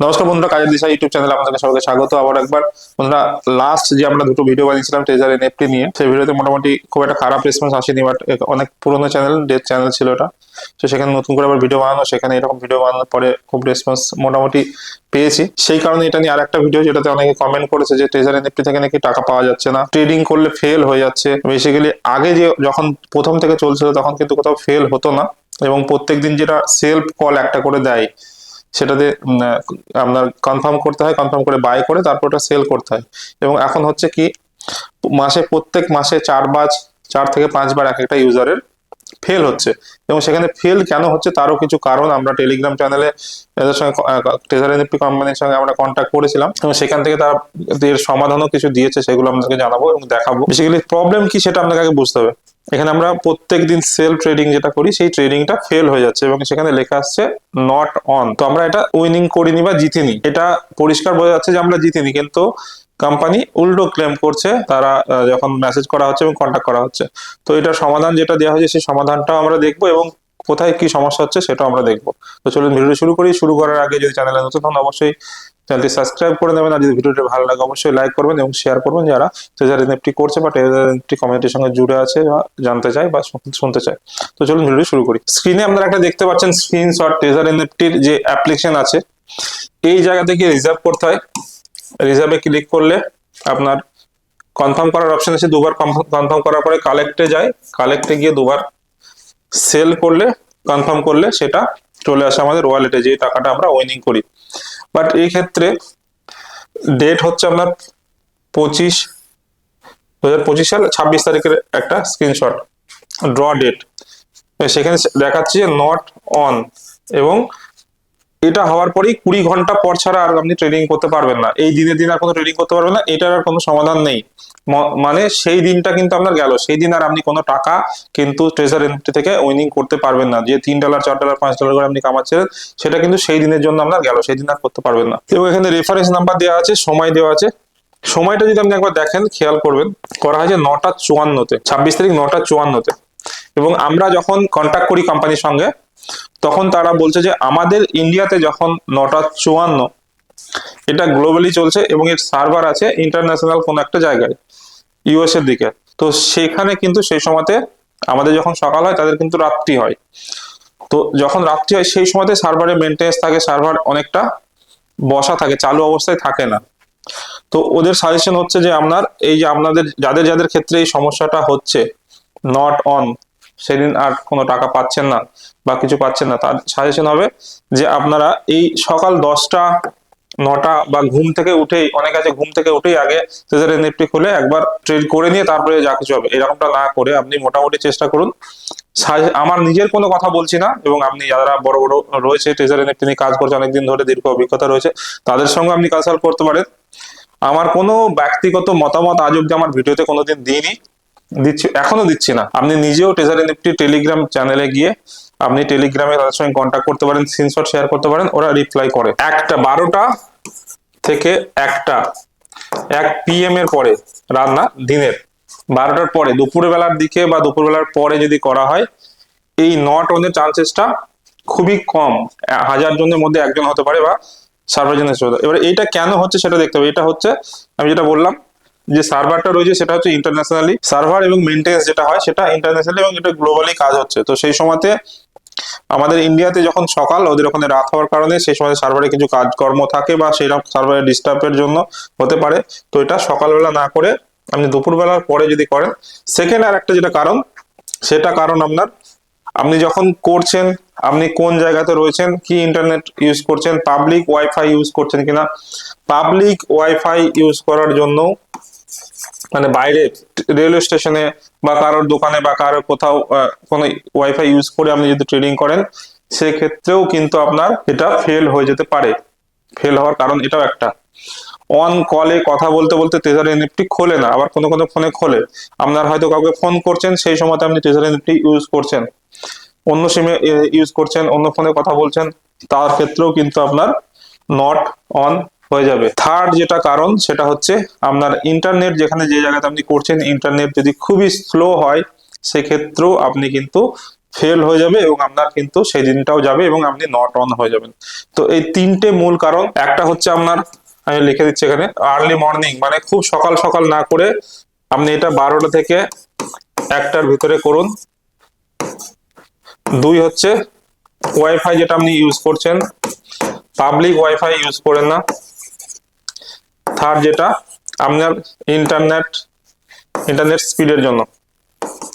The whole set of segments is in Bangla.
নমস্কার বন্ধুরা কাজের দিশা ইউটিউব চ্যানেলে আপনাদের সবাইকে স্বাগত। আবার একবার বন্ধুরা লাস্ট যে আমরা দুটো ভিডিও বানিয়েছিলাম ট্রেজার এনএফটি নিয়ে, সেই ভিডিওতে মোটামুটি খুব একটা খারাপ রেসপন্স আসেনি বাট অনেক পুরোনো চ্যানেল ডেট চ্যানেল ছিল ওটা তো সেখানে নতুন করে আবার ভিডিও বানানো, সেখানে এরকম ভিডিও বানানোর পরে খুব রেসপন্স মোটামুটি পেয়েছি। সেই কারণে এটা নিয়ে আরেকটা ভিডিও যেটাতে অনেকে কমেন্ট করেছে যে ট্রেজার এনএফটি থেকে নাকি টাকা পাওয়া যাচ্ছে না। ট্রেডিং করলে ফেল হয়ে যাচ্ছে। বেসিক্যালি আগে যে যখন প্রথম থেকে চলছিল, তখন কিন্তু কোথাও ফেল হতো না। এবং প্রত্যেকদিন যেটা সেলফ কল একটা করে দেয় সেটাতে আপনার কনফার্ম করতে হয় কনফার্ম করে বাই করে তারপর ওটা সেল করতে হয়। এবং এখন হচ্ছে কি, মাসে প্রত্যেক মাসে চার বাজ, চার থেকে পাঁচবার এক একটা ইউজারের ফেল হচ্ছে। এবং সেখানে ফেল কেন হচ্ছে তারও কিছু কারণ আমরা টেলিগ্রাম চ্যানেলে এদের সঙ্গে ট্রেজার এনএফপি কোম্পানির সঙ্গে আমরা কন্ট্যাক্ট করেছিলাম। এবং সেখান থেকে তারা এর সমাধানও কিছু দিয়েছে, সেগুলো আপনাদেরকে জানাব এবং দেখাবো। বেসিক্যালি প্রবলেম কি সেটা আপনাকে আগে বুঝতে হবে। এখানে আমরা প্রত্যেক দিন সেল ট্রেডিং যেটা করি, সেই ট্রেডিংটা ফেল হয়ে যাচ্ছে এবং সেখানে লেখা আসছে নট অন তো আমরা এটা উইনিং করিনি বা জিতিনি। এটা পরিষ্কার বোঝা যাচ্ছে যে আমরা জিতিনি, কিন্তু কোম্পানি উল্টো ক্লেম করছে, তারা যখন মেসেজ করা হচ্ছে এবং কন্ট্যাক্ট করা হচ্ছে। তো এটার সমাধান যেটা দেওয়া হয়েছে, সেই সমাধানটাও আমরা দেখব এবং কোথায় কি সমস্যা হচ্ছে, সেটাও আমরা দেখব। তো চলুন ভিডিও শুরু করি। শুরু করার আগে যদি চ্যানেলে নতুন হন, অবশ্যই চ্যানেলটি সাবস্ক্রাইব করে নেবেন। আর যদি ভিডিওটি ভালো লাগে, অবশ্যই লাইক করবেন এবং শেয়ার করবেন। যারা ট্রেজার এনএফটি করছে বা ট্রেজার এনএফটি কমিউনিটির সঙ্গে জুড়ে আছে বা জানতে চায় বা শুনতে চায়। তো চলুন ভিডিও শুরু করি। স্ক্রিনে আপনারা একটা দেখতে পাচ্ছেন স্ক্রিনশট ট্রেজার এনএফটির যে অ্যাপ্লিকেশন আছে। এই জায়গা থেকে রিজার্ভ করতে হয়। রিজার্ভে ক্লিক করলে আপনার কনফার্ম করার অপশন আছে। দুবার কনফার্ম করার পরে কালেক্টে যায়। কালেক্টে গিয়ে দুবার সেল করলে কনফার্ম করলে সেটা চলে আসে আমাদের ওয়ালেটে যে টাকাটা আমরা উইনিং করি। বাট এই ক্ষেত্রে ডেট হচ্ছে আপনার পঁচিশ দু হাজার পঁচিশ সাল ছাব্বিশ তারিখের একটা স্ক্রিনশট ড্র ডেট সেখানে দেখাচ্ছে যে নট অন এবং এটা হওয়ার পরেই কুড়ি ঘণ্টা পর ছাড়া আর আপনি ট্রেডিং করতে পারবেন না। এই দিনের দিন আর কোনো ট্রেডিং করতে পারবেন না, এটার আর কোনো সমাধান নেই। মানে সেই দিনটা কিন্তু আপনার গেল। সেই দিন আর আপনি কোনো টাকা কিন্তু ট্রেজার এন্ট্রি থেকে উইনিং করতে পারবেন না। যে তিন ডলার চার ডলার পাঁচ ডলার করে আপনি কামাচ্ছেন, সেটা কিন্তু সেই দিনের জন্য আপনার গেল, সেই দিন আর করতে পারবেন না। এবং এখানে রেফারেন্স নাম্বার দেওয়া আছে, সময় দেওয়া আছে। সময়টা যদি আপনি একবার দেখেন, খেয়াল করবেন, করা হয়েছে নটা চুয়ান্নতে, ছাব্বিশ তারিখ নটা চুয়ান্নতে। এবং আমরা যখন কন্ট্যাক্ট করি কোম্পানির সঙ্গে তখন তারা বলছে যে আমাদের ইন্ডিয়াতে যখন নটা চুয়ান্ন, এটা গ্লোবালি চলছে এবং এর সার্ভার আছে ইন্টারন্যাশনাল কোন একটা জায়গায় ইউএস এর দিকে। তো সেখানে কিন্তু সেই সময়তে আমাদের যখন সকাল হয়, তাদের কিন্তু রাত্রি হয়। তো যখন রাত্রি হয়, সেই সময়তে সার্ভারে মেনটেন্স থাকে সার্ভার অনেকটা বসা থাকে, চালু অবস্থায় থাকে না। তো ওদের সাজেশন হচ্ছে যে আপনার, এই যে আপনাদের, যাদের যাদের ক্ষেত্রে এই সমস্যাটা হচ্ছে নট অন সেদিন আর কোনো টাকা পাচ্ছেন না বা কিছু পাচ্ছেন না। তার সাজেশন হবে যে আপনারা এই সকাল দশটা, নটা বা ঘুম থেকে উঠেই, অনেক আছে ঘুম থেকে উঠেই আগে ট্রেজার নিফটি খুলে একবার ট্রেড করে নিয়ে তারপরে যা কিছু হবে। এরকমটা না করে আপনি মোটামুটি চেষ্টা করুন। আমার নিজের কোনো কথা বলছি না এবং আপনি যারা বড় বড় রয়েছে ট্রেজার নিফটি নিয়ে কাজ করছে, অনেকদিন ধরে দীর্ঘ অভিজ্ঞতা রয়েছে, তাদের সঙ্গে আপনি কনসাল্ট করতে পারেন। আমার কোনো ব্যক্তিগত মতামত আজ অব্দি আমার ভিডিওতে কোনোদিন দিইনি। দিচ্ছি, এখনও দিচ্ছি না। আপনি নিজেও ট্রেজার এনএফটি টেলিগ্রাম চ্যানেলে গিয়ে আপনি টেলিগ্রামে তাদের সঙ্গে কন্ট্যাক্ট করতে পারেন স্ক্রিনশট শেয়ার করতে পারেন, ওরা রিপ্লাই করে। একটা বারোটা থেকে একটা, এক পিএম এর পরে রান্না দিনের। বারোটার পরে দুপুর বেলার দিকে বা দুপুর বেলার পরে যদি করা হয়, এই নট অনের চান্সেসটা খুবই কম। হাজার জনের মধ্যে একজন হতে পারে বা সার্ভারজনের এবার এইটা কেন হচ্ছে সেটা দেখতে হবে। এটা হচ্ছে, আমি যেটা বললাম যে সার্ভারটা রয়েছে সেটা হচ্ছে ইন্টারন্যাশনালি সার্ভার এবং মেনটেন্স যেটা হয় সেটা ইন্টারন্যাশনালি এবং এটা গ্লোবালি কাজ হচ্ছে। তো সেই সময়তে আমাদের ইন্ডিয়াতে যখন সকাল ওদের ওখানে রাত হওয়ার কারণে সেই সময় সার্ভারে কিছু কাজকর্ম থাকে বা সেই সার্ভারের ডিস্টার্বের জন্য হতে পারে। তো এটা সকালবেলা না করে আপনি দুপুরবেলার পরে যদি করেন সেকেন্ড আর একটা যেটা কারণ, সেটা কারণ আপনার, আপনি যখন করছেন, আপনি কোন জায়গাতে রয়েছেন, কি ইন্টারনেট ইউজ করছেন পাবলিক ওয়াইফাই ইউজ করছেন কিনা পাবলিক ওয়াইফাই ইউজ করার জন্য মানে বাইরে রেলওয়ে স্টেশনে বা কারোর দোকানে বা কারোর কোথাও কোনো ওয়াইফাই ইউজ করে আপনি যদি ট্রেডিং করেন, সেক্ষেত্রেও কিন্তু আপনার এটা ফেল হয়ে যেতে পারে। ফেল হওয়ার কারণ এটাও একটা। অন কলে কথা বলতে বলতে ট্রেজার এনএফটি খোলে না, আবার কোনো কোনো ফোনে খোলে। আপনার হয়তো কাউকে ফোন করছেন, সেই সময়তে আপনি ট্রেজার এনএফটি ইউজ করছেন। অন্য সিমে ইউজ করছেন, অন্য ফোনে কথা বলছেন, তার ক্ষেত্রেও কিন্তু আপনার নট অন হয়ে যাবে। থার্ড যেটা কারণ, সেটা হচ্ছে আপনার ইন্টারনেট যেখানে যে জায়গাতে আপনি করছেন ইন্টারনেট যদি খুবই স্লো হয়, সেক্ষেত্রেও আপনি কিন্তু ফেল হয়ে যাবে এবং আপনার কিন্তু সেই দিনটাও যাবে এবং আপনি নট অন হয়ে যাবেন। তো এই তিনটে মূল কারণ। একটা হচ্ছে আপনার, আমি লিখে দিচ্ছি এখানে আর্লি মর্নিং মানে খুব সকাল সকাল না করে আপনি এটা বারোটা থেকে একটার ভিতরে করুন। দুই হচ্ছে ওয়াইফাই যেটা আপনি ইউজ করছেন পাবলিক ওয়াইফাই ইউজ করেন না। থার্ড যেটা, আপনার ইন্টারনেট ইন্টারনেট স্পিডের জন্য।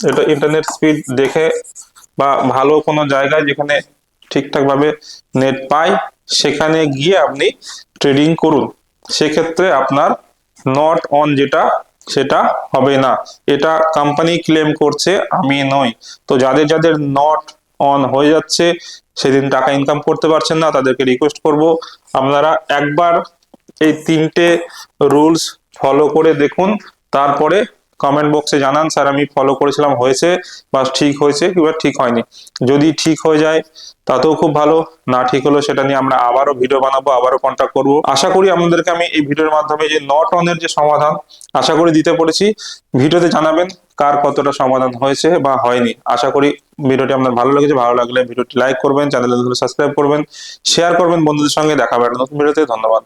এটা ইন্টারনেট স্পিড দেখে বা ভালো কোনো জায়গায় যেখানে ঠিকঠাক ভাবে নেট পায়, সেখানে গিয়ে আপনি ট্রেডিং করুন। সেক্ষেত্রে আপনার নট অন যেটা, সেটা হবে না। এটা কোম্পানি ক্লেম করছে, আমি নই। তো যাদের যাদের নট অন হয়ে যাচ্ছে, সেদিন টাকা ইনকাম করতে পারছেন না, তাদেরকে রিকোয়েস্ট করব। আপনারা একবার এই তিনটে রুলস ফলো করে দেখুন। তারপরে কমেন্ট বক্সে জানান, স্যার, আমি ফলো করেছিলাম, হয়েছে বা ঠিক হয়েছে কিংবা ঠিক হয়নি। যদি ঠিক হয়ে যায়, তাতেও খুব ভালো। না ঠিক হলো, সেটা নিয়ে আমরা আবারও ভিডিও বানাবো, আবারও কন্ট্যাক্ট করব। আশা করি আপনাদেরকে আমি এই ভিডিওর মাধ্যমে যে নট অনের যে সমাধান, আশা করি দিতে পেরেছি। ভিডিওতে জানাবেন কার কতটা সমাধান হয়েছে বা হয়নি। আশা করি ভিডিওটি আপনার ভালো লেগেছে। ভালো লাগলে ভিডিওটি লাইক করবেন চ্যানেলে সাবস্ক্রাইব করবেন শেয়ার করবেন, বন্ধুদের সঙ্গে দেখা হবে নতুন ভিডিওতে ধন্যবাদ।